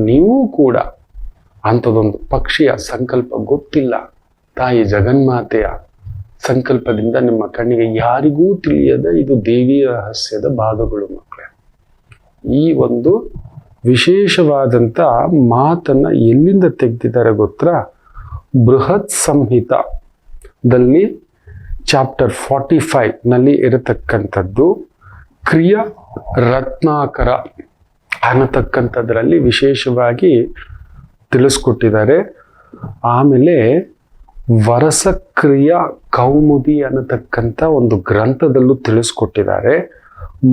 ನೀವು ಕೂಡ ಅಂಥದ್ದೊಂದು ಪಕ್ಷಿಯ ಸಂಕಲ್ಪ ಗೊತ್ತಿಲ್ಲ. ತಾಯಿ ಜಗನ್ಮಾತೆಯ ಸಂಕಲ್ಪದಿಂದ ನಿಮ್ಮ ಕಣ್ಣಿಗೆ ಯಾರಿಗೂ ತಿಳಿಯದ ಇದು ದೇವಿ ರಹಸ್ಯದ ಭಾಗಗಳು ಮಕ್ಕಳೇ. ಈ ಒಂದು ವಿಶೇಷವಾದಂಥ ಮಾತನ್ನ ಎಲ್ಲಿಂದ ತೆಗೆದಿದ್ದಾರೆ ಗೊತ್ತಾ? ಬೃಹತ್ ಸಂಹಿತದಲ್ಲಿ ಚಾಪ್ಟರ್ ಫಾರ್ಟಿ ಫೈವ್ನಲ್ಲಿ ಇರತಕ್ಕಂಥದ್ದು ಕ್ರಿಯ ರತ್ನಾಕರ ಅನ್ನತಕ್ಕಂಥದ್ರಲ್ಲಿ ವಿಶೇಷವಾಗಿ ತಿಳಿಸ್ಕೊಟ್ಟಿದ್ದಾರೆ. ಆಮೇಲೆ ವರಸಕ್ರಿಯ ಕೌಮುದಿ ಅನ್ನತಕ್ಕಂಥ ಒಂದು ಗ್ರಂಥದಲ್ಲೂ ತಿಳಿಸ್ಕೊಟ್ಟಿದ್ದಾರೆ.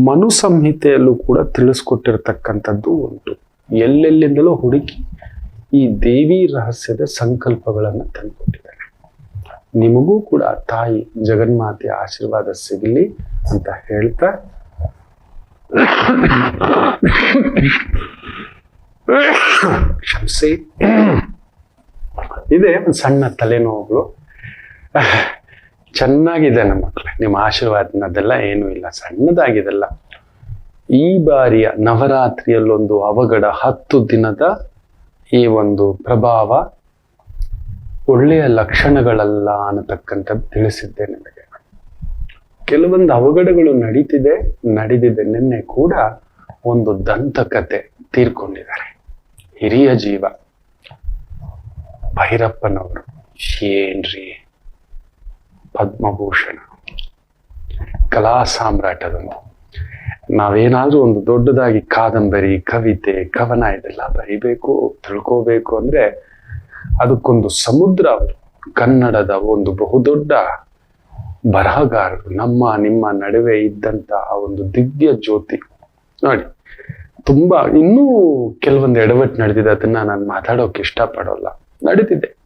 ಮನು ಸಂಹಿತೆಯಲ್ಲೂ ಕೂಡ ತಿಳಿಸ್ಕೊಟ್ಟಿರ್ತಕ್ಕಂಥದ್ದು ಉಂಟು. ಎಲ್ಲೆಲ್ಲಿಂದಲೂ ಹುಡುಕಿ ಈ ದೇವಿ ರಹಸ್ಯದ ಸಂಕಲ್ಪಗಳನ್ನು ತಂದುಕೊಟ್ಟಿದ್ದಾರೆ. ನಿಮಗೂ ಕೂಡ ತಾಯಿ ಜಗನ್ಮಾತೆಯ ಆಶೀರ್ವಾದ ಸಿಗಲಿ ಅಂತ ಹೇಳ್ತಾ. ಕ್ಷಮಿಸಿ. ಇದೆ ಸಣ್ಣ ತಲೆನೋವುಗಳು. ಚೆನ್ನಾಗಿದೆ ನಮ್ಮ ಮಕ್ಕಳೇ. ನಿಮ್ಮ ಆಶೀರ್ವಾದನದೆಲ್ಲ ಏನೂ ಇಲ್ಲ. ಸಣ್ಣದಾಗಿದೆಲ್ಲ. ಈ ಬಾರಿಯ ನವರಾತ್ರಿಯಲ್ಲೊಂದು ಅವಘಡ ಹತ್ತು ದಿನದ ಈ ಒಂದು ಪ್ರಭಾವ ಒಳ್ಳೆಯ ಲಕ್ಷಣಗಳಲ್ಲ ಅನ್ನತಕ್ಕಂಥದ್ದು ತಿಳಿಸಿದ್ದೆ ನಿಮಗೆ. ಕೆಲವೊಂದು ಅವಘಡಗಳು ನಡೀತಿದೆ, ನಡೆದಿದೆ. ನಿನ್ನೆ ಕೂಡ ಒಂದು ದಂತಕತೆ ತೀರ್ಕೊಂಡಿದ್ದಾರೆ. ಹಿರಿಯ ಜೀವ. ಭೈರಪ್ಪನವರು. ಏನ್ರಿ ಪದ್ಮಭೂಷಣ. ಕಲಾ ಸಾಮ್ರಾಟದನು ನಾವೇನಾದ್ರೂ ಒಂದು ದೊಡ್ಡದಾಗಿ ಕಾದಂಬರಿ, ಕವಿತೆ, ಕವನ ಇದೆಲ್ಲ ಬರಿಬೇಕು, ತಿಳ್ಕೋಬೇಕು ಅಂದ್ರೆ ಅದಕ್ಕೊಂದು ಸಮುದ್ರ ಕನ್ನಡದ ಒಂದು ಬಹುದೊಡ್ಡ ಬರಹಗಾರರು, ನಮ್ಮ, ನಿಮ್ಮ ನಡುವೆ ಇದ್ದಂತಹ ಒಂದು ದಿವ್ಯ ಜ್ಯೋತಿ. ನೋಡಿ, ತುಂಬಾ ಇನ್ನೂ ಕೆಲವೊಂದು ಎಡವಟ್ಟು ನಡೆದಿದೆ, ಅದನ್ನ ನಾನು ಮಾತಾಡೋಕೆ ಇಷ್ಟಪಡೋಲ್ಲ. ನಡೆದಿದೆ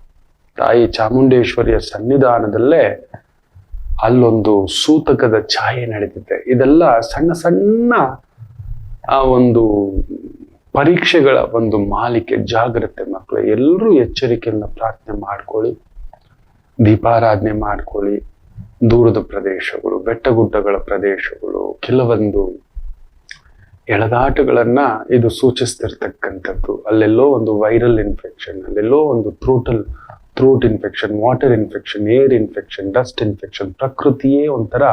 ತಾಯಿ ಚಾಮುಂಡೇಶ್ವರಿಯ ಸನ್ನಿಧಾನದಲ್ಲೇ ಅಲ್ಲೊಂದು ಸೂತಕದ ಛಾಯೆ ನಡೀತಿದೆ. ಇದೆಲ್ಲ ಸಣ್ಣ ಸಣ್ಣ ಆ ಒಂದು ಪರೀಕ್ಷೆಗಳ ಒಂದು ಮಾಲಿಕೆ, ಜಾಗ್ರತೆ ಮಕ್ಕಳು ಎಲ್ಲರೂ ಎಚ್ಚರಿಕೆಯನ್ನು ಪ್ರಾರ್ಥನೆ ಮಾಡ್ಕೊಳ್ಳಿ. ದೀಪಾರಾಧನೆ ಮಾಡ್ಕೊಳ್ಳಿ. ದೂರದ ಪ್ರದೇಶಗಳು ಬೆಟ್ಟ ಗುಡ್ಡಗಳ ಪ್ರದೇಶಗಳು, ಕೆಲವೊಂದು ಎಳೆದಾಟಗಳನ್ನ ಇದು ಸೂಚಿಸ್ತಿರ್ತಕ್ಕಂಥದ್ದು. ಅಲ್ಲೆಲ್ಲೋ ಒಂದು ವೈರಲ್ ಇನ್ಫೆಕ್ಷನ್ ಅಲ್ಲೆಲ್ಲೋ ಒಂದು throttle throat infection water infection air infection dust infection ಪ್ರಕೃತಿಯೇ ಒಂಥರ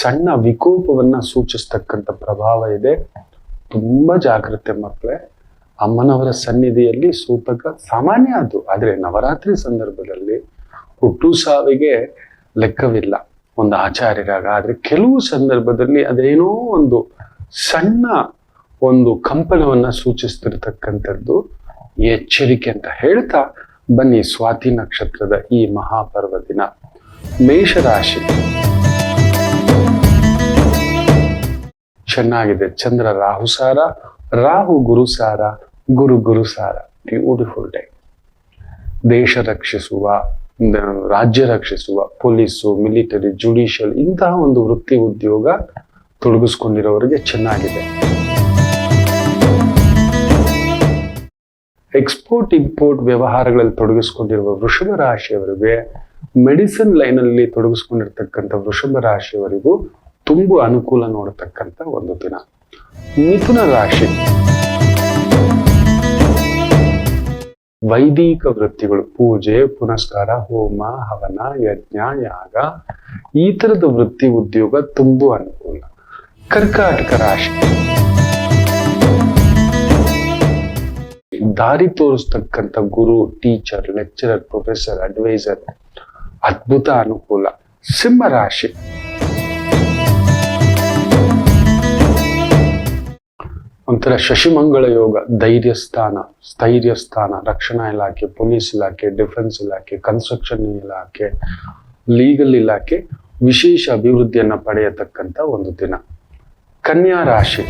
ಸಣ್ಣ ವಿಕೋಪವನ್ನ ಸೂಚಿಸ್ತಕ್ಕಂಥ ಪ್ರಭಾವ ಇದೆ. ತುಂಬ ಜಾಗ್ರತೆ ಮಕ್ಕಳೇ ಅಮ್ಮನವರ ಸನ್ನಿಧಿಯಲ್ಲಿ ಸೂತಕ ಸಾಮಾನ್ಯ ಅದು. ಆದರೆ ನವರಾತ್ರಿ ಸಂದರ್ಭದಲ್ಲಿ ಹುಟ್ಟು ಸಾವಿಗೆ ಲೆಕ್ಕವಿಲ್ಲ. ಒಂದು ಆಚಾರ್ಯರಾಗ ಆದರೆ ಕೆಲವು ಸಂದರ್ಭದಲ್ಲಿ ಅದೇನೋ ಒಂದು ಸಣ್ಣ ಒಂದು ಕಂಪನವನ್ನ ಸೂಚಿಸ್ತಿರ್ತಕ್ಕಂಥದ್ದು ಎಚ್ಚರಿಕೆ ಅಂತ ಹೇಳ್ತಾ ಬನ್ನಿ ಸ್ವಾತಿ ನಕ್ಷತ್ರದ ಈ ಮಹಾಪರ್ವ ದಿನ. ಮೇಷರಾಶಿ. ಚೆನ್ನಾಗಿದೆ. ಚಂದ್ರ ರಾಹು ಸಾರ, ರಾಹು ಗುರು ಸಾರ, ಗುರು ಗುರು ಸಾರ. ಬ್ಯೂಟಿಫುಲ್ ಡೇ ದೇಶ ರಕ್ಷಿಸುವ ರಾಜ್ಯ ರಕ್ಷಿಸುವ, ಪೊಲೀಸು, ಮಿಲಿಟರಿ, ಜುಡಿಷಿಯಲ್ ಇಂತಹ ಒಂದು ವೃತ್ತಿ ಉದ್ಯೋಗ ತೊಡಗಿಸ್ಕೊಂಡಿರೋರಿಗೆ ಚೆನ್ನಾಗಿದೆ. ಎಕ್ಸ್ಪೋರ್ಟ್ ಇಂಪೋರ್ಟ್ ವ್ಯವಹಾರಗಳಲ್ಲಿ ತೊಡಗಿಸ್ಕೊಂಡಿರುವ ವೃಷಭ ರಾಶಿಯವರಿಗೆ ಮೆಡಿಸಿನ್ ಲೈನ್ ಅಲ್ಲಿ ತೊಡಗಿಸ್ಕೊಂಡಿರ್ತಕ್ಕಂಥ ವೃಷಭ ರಾಶಿಯವರಿಗೂ ತುಂಬು ಅನುಕೂಲ ನೋಡತಕ್ಕಂಥ ಒಂದು ದಿನ. ಮಿಥುನ ರಾಶಿ. ವೈದಿಕ ವೃತ್ತಿಗಳು, ಪೂಜೆ, ಪುನಸ್ಕಾರ, ಹೋಮ, ಹವನ, ಯಜ್ಞ, ಯಾಗ ಈ ತರದ ವೃತ್ತಿ ಉದ್ಯೋಗ ತುಂಬು ಅನುಕೂಲ. ಕರ್ಕಾಟಕ ರಾಶಿ. ದಾರಿ ತೋರಿಸ್ತಕ್ಕಂಥ ಗುರು ಟೀಚರ್ ಲೆಕ್ಚರರ್ ಪ್ರೊಫೆಸರ್ ಅಡ್ವೈಸರ್ ಅದ್ಭುತ ಅನುಕೂಲ. ಸಿಂಹ ರಾಶಿ. ಒಂಥರ ಶಶಿಮಂಗಳ ಯೋಗ, ಧೈರ್ಯ ಸ್ಥಾನ, ಸ್ಥೈರ್ಯ ಸ್ಥಾನ, ರಕ್ಷಣಾ ಇಲಾಖೆ, ಪೊಲೀಸ್ ಇಲಾಖೆ ಡಿಫೆನ್ಸ್ ಇಲಾಖೆ ಕನ್ಸ್ಟ್ರಕ್ಷನ್ ಇಲಾಖೆ ಲೀಗಲ್ ಇಲಾಖೆ ವಿಶೇಷ ಅಭಿವೃದ್ಧಿಯನ್ನು ಪಡೆಯತಕ್ಕಂತ ಒಂದು ದಿನ. ಕನ್ಯಾ ರಾಶಿ.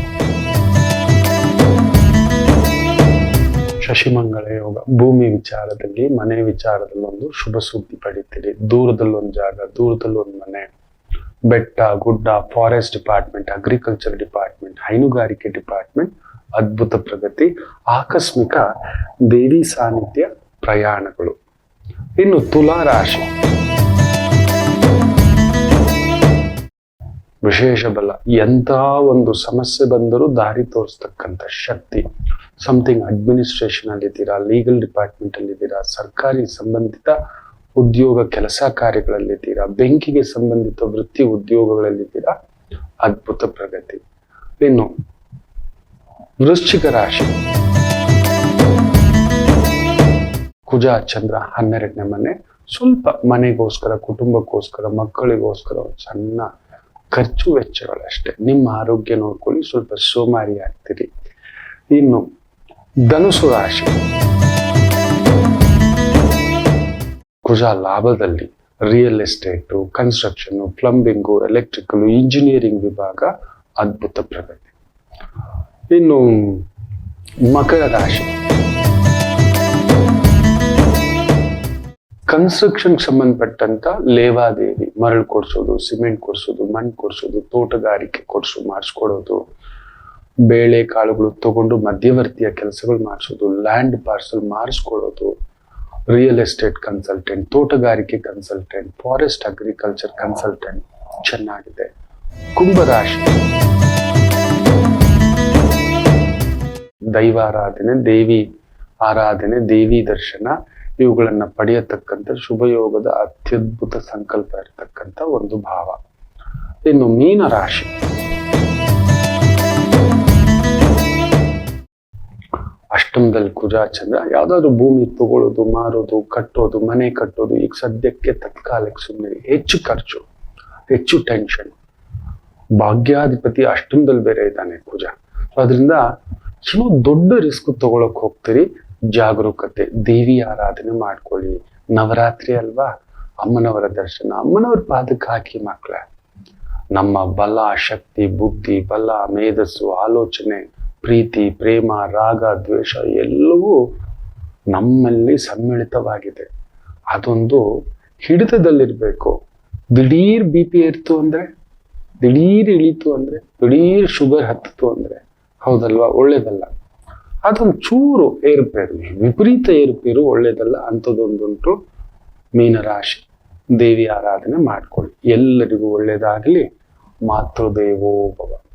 ಶಶಿಮಂಗಳ ಯೋಗ. ಭೂಮಿ ವಿಚಾರದಲ್ಲಿ, ಮನೆ ವಿಚಾರದಲ್ಲಿ ಒಂದು ಶುಭ ಸುದ್ದಿ ಪಡಿತೀರಿ. ದೂರದಲ್ಲೊಂದು ಜಾಗ ದೂರದಲ್ಲೊಂದು ಮನೆ. ಬೆಟ್ಟ, ಗುಡ್ಡ ಫಾರೆಸ್ಟ್ ಡಿಪಾರ್ಟ್ಮೆಂಟ್ ಅಗ್ರಿಕಲ್ಚರ್ ಡಿಪಾರ್ಟ್ಮೆಂಟ್ ಹೈನುಗಾರಿಕೆ ಡಿಪಾರ್ಟ್ಮೆಂಟ್ ಅದ್ಭುತ ಪ್ರಗತಿ, ಆಕಸ್ಮಿಕ ದೇವಿ ಸಾನ್ನಿಧ್ಯ ಪ್ರಯಾಣಗಳು. ಇನ್ನು ತುಲಾ ರಾಶಿ. ವಿಶೇಷ ಬಲ. ಎಂತಹ ಒಂದು ಸಮಸ್ಯೆ ಬಂದರೂ ದಾರಿ ತೋರಿಸ್ತಕ್ಕಂಥ ಶಕ್ತಿ. ಸಮಥಿಂಗ್ ಅಡ್ಮಿನಿಸ್ಟ್ರೇಷನ್ ಅಲ್ಲಿ ಇದ್ದೀರಾ ಲೀಗಲ್ ಡಿಪಾರ್ಟ್ಮೆಂಟ್ ಅಲ್ಲಿ ಇದ್ದೀರಾ, ಸರ್ಕಾರಿ ಸಂಬಂಧಿತ ಉದ್ಯೋಗ ಕೆಲಸ ಕಾರ್ಯಗಳಲ್ಲಿದ್ದೀರಾ ಬೆಂಕಿಗೆ ಸಂಬಂಧಿತ ವೃತ್ತಿ ಉದ್ಯೋಗಗಳಲ್ಲಿ ಇದ್ದೀರಾ, ಅದ್ಭುತ ಪ್ರಗತಿ. ಇನ್ನು, ವೃಶ್ಚಿಕ ರಾಶಿ. ಕುಜ ಚಂದ್ರ ಹನ್ನೆರಡನೇ ಮನೆ. ಸ್ವಲ್ಪ ಮನೆಗೋಸ್ಕರ, ಕುಟುಂಬಕ್ಕೋಸ್ಕರ, ಮಕ್ಕಳಿಗೋಸ್ಕರ ಸಣ್ಣ ಖರ್ಚು ವೆಚ್ಚಗಳಷ್ಟೇ ನಿಮ್ಮ ಆರೋಗ್ಯ ನೋಡ್ಕೊಳ್ಳಿ, ಸ್ವಲ್ಪ ಸೋಮಾರಿ ಆಗ್ತೀರಿ. ಇನ್ನು ಧನುಸು ರಾಶಿ. ಕುಜ ಲಾಭದಲ್ಲಿ real estate construction plumbing electrical engineering ವಿಭಾಗ ಅದ್ಭುತ ಪ್ರಗತಿ. ಇನ್ನು ಮಕರ ರಾಶಿ. ಕನ್ಸ್ಟ್ರಕ್ಷನ್ ಸಂಬಂಧಪಟ್ಟಂತ ಲೇವಾದೇವಿ, ಮರಳು ಕೊಡ್ಸೋದು, ಸಿಮೆಂಟ್ ಕೊಡ್ಸೋದು, ಮಣ್ಣು ಕೊಡ್ಸೋದು, ತೋಟಗಾರಿಕೆ ಕೊಡ್ಸು, ಮಾಡಿಸ್ಕೊಡೋದು, ಬೇಳೆ ಕಾಳುಗಳು ತಗೊಂಡು ಮಧ್ಯವರ್ತಿಯ ಕೆಲಸಗಳು ಮಾಡಿಸೋದು ಲ್ಯಾಂಡ್ ಪಾರ್ಸಲ್ ಮಾಡಿಸ್ಕೊಡೋದು ರಿಯಲ್ ಎಸ್ಟೇಟ್ ಕನ್ಸಲ್ಟೆಂಟ್ ತೋಟಗಾರಿಕೆ ಕನ್ಸಲ್ಟೆಂಟ್ ಫಾರೆಸ್ಟ್ ಅಗ್ರಿಕಲ್ಚರ್ ಕನ್ಸಲ್ಟೆಂಟ್ ಚೆನ್ನಾಗಿದೆ. ಕುಂಭರಾಶಿ. ದೈವಾರಾಧನೆ, ದೇವಿ ಆರಾಧನೆ, ದೇವಿ ದರ್ಶನ ಇವುಗಳನ್ನ ಪಡೆಯತಕ್ಕಂಥ ಶುಭಯೋಗದ ಅತ್ಯದ್ಭುತ ಸಂಕಲ್ಪ ಇರತಕ್ಕಂಥ ಒಂದು ಭಾವ. ಇನ್ನು ಮೀನ ರಾಶಿ. ಅಷ್ಟಮದಲ್ಲಿ ಕುಜ ಚಂದ್ರ, ಯಾವ್ದಾದ್ರು ಭೂಮಿ ತಗೊಳ್ಳೋದು ಮಾರೋದು, ಕಟ್ಟೋದು, ಮನೆ ಕಟ್ಟೋದು, ಈಗ ಸದ್ಯಕ್ಕೆ ತತ್ಕಾಲಕ್ಕೆ ಸುಮ್ಮನೆ ಹೆಚ್ಚು ಖರ್ಚು, ಹೆಚ್ಚು ಟೆನ್ಷನ್ ಭಾಗ್ಯಾಧಿಪತಿ ಅಷ್ಟಮದಲ್ಲಿ ಬೇರೆ ಇದ್ದಾನೆ ಕುಜ. ಅದರಿಂದ ಏನೋ ದೊಡ್ಡ ರಿಸ್ಕ್ ತಗೊಳಕ್ ಹೋಗ್ತೀರಿ. ಜಾಗರೂಕತೆ ದೇವಿ ಆರಾಧನೆ ಮಾಡ್ಕೊಳ್ಳಿ. ನವರಾತ್ರಿ ಅಲ್ವಾ? ಅಮ್ಮನವರ ದರ್ಶನ, ಅಮ್ಮನವ್ರ ಪಾದಕ್ಕೆ ಹಾಕಿ ಮಕ್ಕಳ ನಮ್ಮ ಬಲ, ಶಕ್ತಿ, ಬುದ್ಧಿ, ಬಲ, ಮೇಧಸ್ಸು, ಆಲೋಚನೆ, ಪ್ರೀತಿ, ಪ್ರೇಮ, ರಾಗ, ದ್ವೇಷ ಎಲ್ಲವೂ ನಮ್ಮಲ್ಲಿ ಸಮ್ಮಿಳಿತವಾಗಿದೆ. ಅದೊಂದು ಹಿಡಿತದಲ್ಲಿರ್ಬೇಕು. ದಿಢೀರ್ ಬಿ ಪಿ ಏರ್ತು ಅಂದ್ರೆ, ದಿಢೀರ್ ಇಳೀತು ಅಂದ್ರೆ, ದಿಢೀರ್ ಶುಗರ್ ಹತ್ತಿತು ಅಂದ್ರೆ, ಹೌದಲ್ವಾ? ಒಳ್ಳೇದಲ್ಲ. ಅದೊಂದು ಚೂರು ಏರುಪೇರು, ವಿಪರೀತ ಏರುಪೇರು ಒಳ್ಳೇದಲ್ಲ ಅಂಥದ್ದೊಂದುಂಟು ಮೀನರಾಶಿ ದೇವಿ ಆರಾಧನೆ ಮಾಡಿಕೊಳ್ಳಿ. ಎಲ್ಲರಿಗೂ ಒಳ್ಳೇದಾಗಲಿ. ಮಾತೃದೇವೋ ಭವ.